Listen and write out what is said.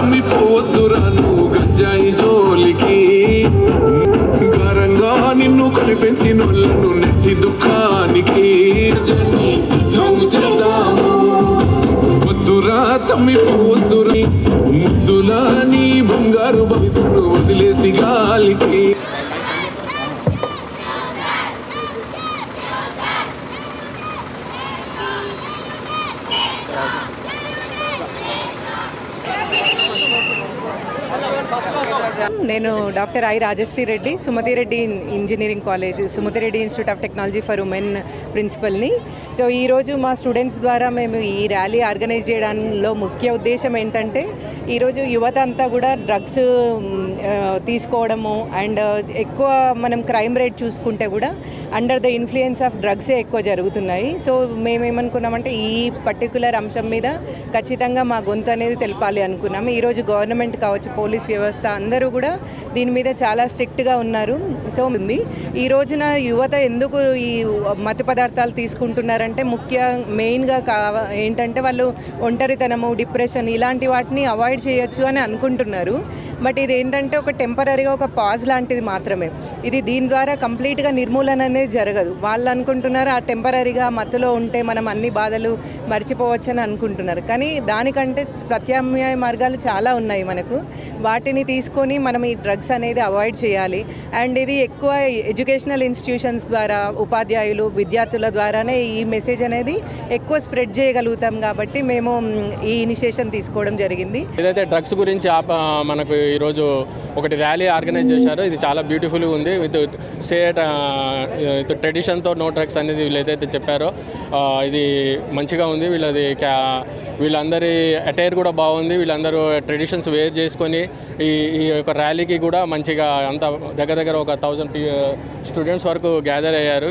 తమ్మిపోవద్దురా నువ్వు గంజాయి జోలికి. గరంగా నిన్ను కనిపెంచినోళ్ళను నెట్టి దుఃఖానికి. వద్దురా తమ్మిపోవద్దురా. ముద్దులా నీ బంగారు భవితను వదిలేసి గాలికి. నేను doctor I Rajasri Reddy Sumathi Reddy engineering college Sumathi Reddy institute of technology for women ప్రిన్సిపల్ని. So ఈరోజు మా స్టూడెంట్స్ ద్వారా మేము ఈ ర్యాలీ ఆర్గనైజ్ చేయడంలో ముఖ్య ఉద్దేశం ఏంటంటే ఈరోజు యువత అంతా కూడా డ్రగ్స్ తీసుకోవడము అండ్ ఎక్కువ మనం క్రైమ్ రేట్ చూసుకుంటే కూడా అండర్ ద ఇన్ఫ్లుయెన్స్ ఆఫ్ డ్రగ్సే ఎక్కువ జరుగుతున్నాయి. సో మేమేమనుకున్నామంటే ఈ పర్టికులర్ అంశం మీద ఖచ్చితంగా మా గొంతు అనేది తెలపాలి అనుకున్నాము ఈరోజు గవర్నమెంట్ కావచ్చు పోలీస్ వ్యవస్థ అందరూ కూడా దీని మీద చాలా స్ట్రిక్ట్గా ఉన్నారు. సో ఉంది. ఈ రోజున యువత ఎందుకు ఈ మత్తు పదార్థాలు తీసుకుంటున్నారంటే ముఖ్య మెయిన్గా కావ ఏంటంటే వాళ్ళు ఒంటరితనము డిప్రెషన్ ఇలాంటి వాటిని అవాయిడ్ చేయొచ్చు అని అనుకుంటున్నారు. బట్ ఇది ఏంటంటే ఒక టెంపరీగా ఒక పాజ్ లాంటిది మాత్రమే. ఇది దీని ద్వారా కంప్లీట్గా నిర్మూలన అనేది జరగదు. వాళ్ళు అనుకుంటున్నారు ఆ టెంపరీగా మత్తులో ఉంటే మనం అన్ని బాధలు మర్చిపోవచ్చు అని అనుకుంటున్నారు. కానీ దానికంటే ప్రత్యామ్నాయ మార్గాలు చాలా ఉన్నాయి మనకు. వాటిని తీసుకొని మనం ఈ డ్రగ్స్ అనేది అవాయిడ్ చేయాలి. అండ్ ఇది ఎక్కువ ఎడ్యుకేషనల్ ఇన్స్టిట్యూషన్స్ ద్వారా ఉపాధ్యాయులు విద్యార్థుల ద్వారానే ఈ మెసేజ్ అనేది ఎక్కువ స్ప్రెడ్ చేయగలుగుతాం కాబట్టి మేము ఈ ఇనిషియేషన్ తీసుకోవడం జరిగింది. ఏదైతే డ్రగ్స్ గురించి మనకు ఈరోజు ఒకటి ర్యాలీ ఆర్గనైజ్ చేశారో ఇది చాలా బ్యూటిఫుల్గా ఉంది. విత్ సేట్ ట్రెడిషన్తో నో డ్రగ్స్ అనేది వీళ్ళు ఏదైతే చెప్పారో ఇది మంచిగా ఉంది. వీళ్ళది వీళ్ళందరి అటైర్ కూడా బాగుంది. వీళ్ళందరూ ట్రెడిషన్స్ వేర్ చేసుకొని ఈ ఈ యొక్క ర్యాలీకి కూడా మంచిగా అంత దగ్గర దగ్గర ఒక థౌజండ్ స్టూడెంట్స్ uh, వరకు గ్యాదర్ అయ్యారు.